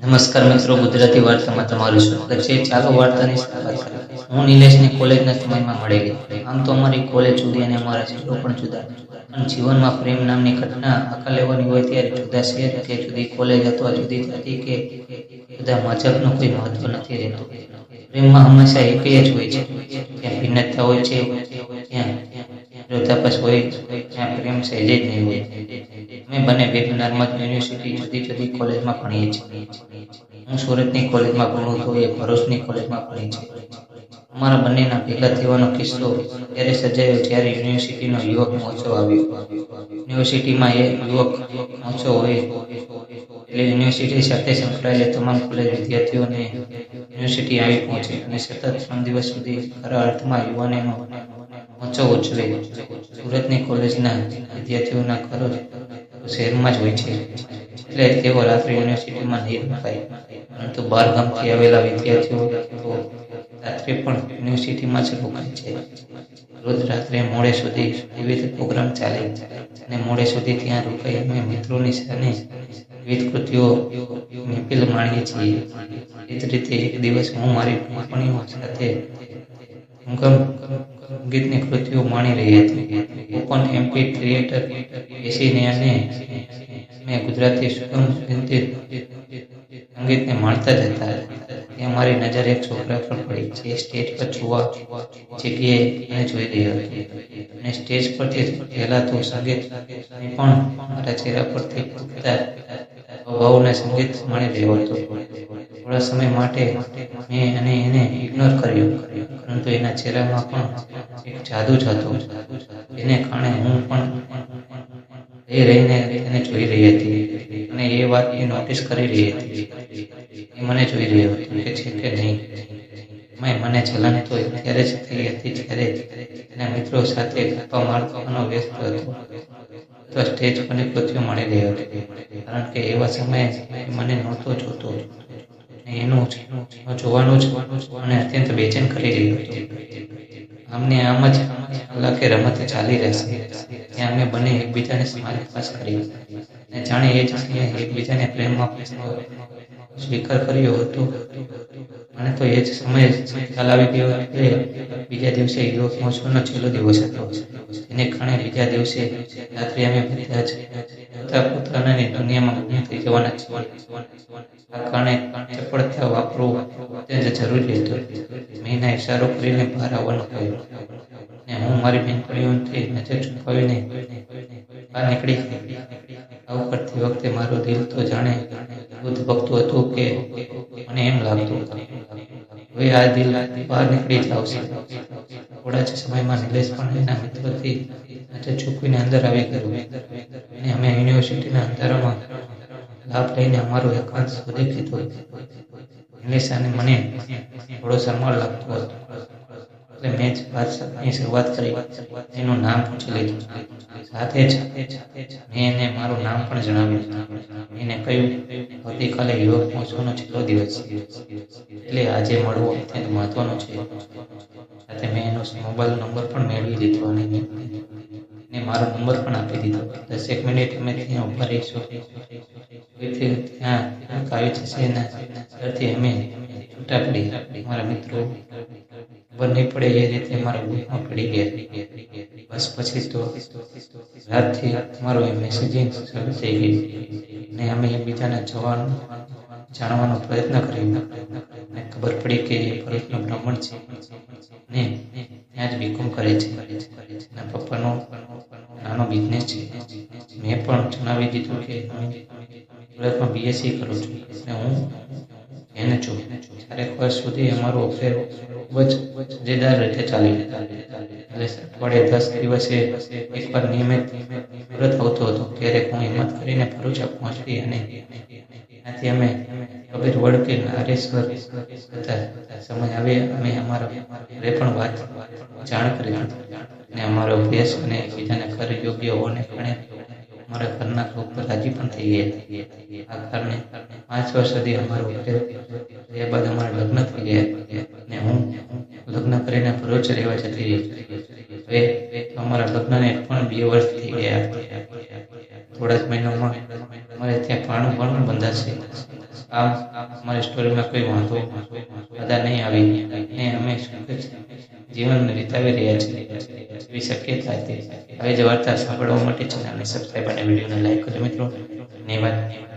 નમસ્કાર મિત્રો, ગુજરાતી વાર્તામાં તમારું સ્વાગત છે. ચાલો વાર્તાની શરૂઆત હું નિલેશને કોલેજના સમયમાં મળેલી આમ તો અમારી કોલેજ જુદી અને અમારા શહેરો પણ જુદા. પણ જીવનમાં પ્રેમ નામની ઘટના આખા લેવાની હોય ત્યારે જુદા શહેર કે જુદી કોલેજ અથવા જુદી જાતિ કે જુદા મજબનું કોઈ મહત્વ નથી રહેતું. પ્રેમમાં હંમેશા એક જ હોય છે. ત્યાં ભિન્નતા હોય છે, ત્યાં વિરોધાભાસ હોય, ત્યાં પ્રેમ સહેજે જ નહીં હોય. અમે બંને ભેગા નર્મદ યુનિવર્સિટી જુદી જુદી કોલેજમાં ભણીએ છીએ. હું સુરતની કોલેજમાં ભણું તો એ ભરૂચની કોલેજમાં ભણી છે અમારા બંનેના ભેગા થવાનો કિસ્સો ત્યારે સજાયો જ્યારે યુનિવર્સિટીનો યુવક મહોત્સવ આવ્યો. યુનિવર્સિટીમાં એ યુવક મહોત્સવ હોય, એટલે યુનિવર્સિટી સાથે સંકળાયેલા તમામ કોલેજ વિદ્યાર્થીઓને યુનિવર્સિટી આવી પહોંચે અને સતત ત્રણ દિવસ સુધી ખરા અર્થમાં યુવાનોનો મહોત્સવ ઉજવે. સુરતની કોલેજના વિદ્યાર્થીઓના ઘરો શહેરમાં જ હોય છે. એટલે તેઓ રાત્રે યુનિવર્સિટીમાં નહીં રોકાય પરંતુ બહાર ગામથી આવેલા વિદ્યાર્થીઓ રાત્રે પણ યુનિવર્સિટીમાં જ રોકાય છે. રોજ રાત્રે મોડે સુધી વિવિધ પ્રોગ્રામ ચાલે અને મોડે સુધી ત્યાં રોકાઈ અમે મિત્રોની સાથે વિવિધ કૃતિઓ મહેફિલ માણીએ છીએ. એ જ રીતે એક દિવસ હું મારી કંપનીઓ સાથે હુકમ સંગીતની કૃતિઓ માણી રહી હતી ઓપન એમપી થિયેટર બેસીને અને મેં ગુજરાતી સુગમ સંગીત સંગીતને માણતા જ હતા ત્યાં મારી નજર એક છોકરા પર પડી જે સ્ટેજ પર જોવા જગ્યાએ મને જોઈ રહ્યો હતો અને સ્ટેજ પરથી ફેલાતું સંગીત પણ મારા ચહેરા પરથી ફૂટતા ભાવના સંગીત માણી રહ્યો હતો થોડા સમય માટે મેં અને એને ઇગ્નોર કર્યો. પરંતુ એના ચહેરામાં પણ એક જાદુ જ હતો. એને કારણે હું પણ એ રહીને એને જોઈ રહી હતી અને એ વાત એ નોટિસ કરી રહી હતી. એ મને જોઈ રહ્યો હતો કે છે કે નહીં. મેં મને જલન તો ત્યારે જ થઈ હતી જ્યારે એના મિત્રો સાથે ગપ્પા મારવાનો વ્યસ્ત હતો. તો સ્ટેજ મને પૃથ્વી મળી રહ્યો કારણ કે એવા સમયે મને નહોતો જોતો. એનું જોવાનું જોવાનું જોવાનું અત્યંત બેચેન કરી રહ્યું અમને આમ જ કલાકે રમત ચાલી રહેશે. ત્યાં અમે બંને એકબીજાને સમાજ પાસ કરી અને જાણે એ જાણીએ એકબીજાને પ્રેમમાં સ્વીકાર કર્યો હતો. અને તો એ જ સમયે ખ્યાલ આવી ગયો કે બીજા દિવસે યુવક મહોત્સવનો છેલ્લો દિવસ હતો. એને કારણે બીજા દિવસે રાત્રે અમે બધા જ પોતા પોતાની દુનિયામાં ગુમ થઈ જવાના આ કારણે ચપળતા વાપરવું અત્યંત જરૂરી હતું. મેં ઇશારો કરીને બહાર આવવાનું કહ્યું. ને હું મારી બહેનપણીઓથી નજર છુપાવીને બહાર નીકળી આવું કરતી વખતે મારું દિલ તો જાણે બુદ્ધ ભક્તું હતું કે મને એમ લાગતું હવે આ દિલ બહાર નીકળી જ આવશે થોડા જ સમયમાં નિલેશ પણ એના મિત્રથી નજર ચૂકવીને અંદર આવી ગયું. અને અમે યુનિવર્સિટીના અંધારામાં લાભ લઈને અમારો એકાંત શોધી લીધો. નિલેશ અને મને થોડો શરમાળ લાગતો હતો. એટલે મેં જ વાતની શરૂઆત કરી. એનું નામ પૂછી લીધું. સાથે જ મેં એને મારું નામ પણ જણાવ્યું. એને કહ્યું આવતીકાલે યુવક પહોંચવાનો છેલ્લો દિવસ એટલે આજે મળવો અત્યંત મહત્વનું છે. સાથે મેં એનો મોબાઈલ નંબર પણ મેળવી લીધો અને એને મારો નંબર પણ આપી દીધો. દસેક મિનિટ અમે ત્યાં ઊભા રહીશું. ત્યાં આવી જશે એના અમે છૂટા પડી મારા મિત્રો ખબર નહીં પડે એ રીતે મારા ગ્રુપમાં પડી ગયા. બસ પછી તો રાતથી મારો એ મેસેજિંગ શરૂ થઈ ગયું ને અમે એકબીજાને જોવાનું, જાણવાનો પ્રયત્ન કર્યો. ને ખબર પડી કે એ ભરૂચનો બ્રાહ્મણ છે. ને ત્યાં જ બીકોમ કરે છે. ને પપ્પાનો નાનો બિઝનેસ છે. મેં પણ જણાવી દીધું કે સુરતમાં બીએસસી કરું છું. એટલે હું એને છું ચારેક વર્ષ સુધી અમારો અફેર રીતે ચાલી. એટલે અઠવાડિયે દસ દિવસે એકવાર નિયમિત સુરત આવતો હતો ક્યારેક હું હિંમત કરીને ભરૂચ પહોંચતી અને ત્યાંથી અમે કબીર વડ કે નારેશ્વર હતા. સમય આવે અમે અમારા ઘરે પણ વાત જાણ કરી. અને અમારો અભ્યાસ અને એકબીજાને ઘર યોગ્ય હોવાને કારણે અમારા ઘરના લોકો રાજી પણ થઈ ગયા આ કારણે પાંચ વર્ષ સુધી અમારું એ બાદ અમારા લગ્ન થઈ ગયા અને હું લગ્ન કરીને ભરૂચ રહેવા જતી રહી અમારા લગ્નને પણ બે વર્ષ થઈ ગયા થોડા જ મહિનામાં અમારે ત્યાં પાણું પણ બંધાશે. આમ અમારી સ્ટોરીમાં કોઈ વાંધો બધા નહીં આવી. ને અમે સુખદ જીવન વિતાવી રહ્યા છે. એવી શક્યતા હતી. હવે જ વાર્તા સાંભળવા માટે ચેનલને સબસ્ક્રાઈબ અને વિડીયોને લાઈક કરજો મિત્રો. ધન્યવાદ.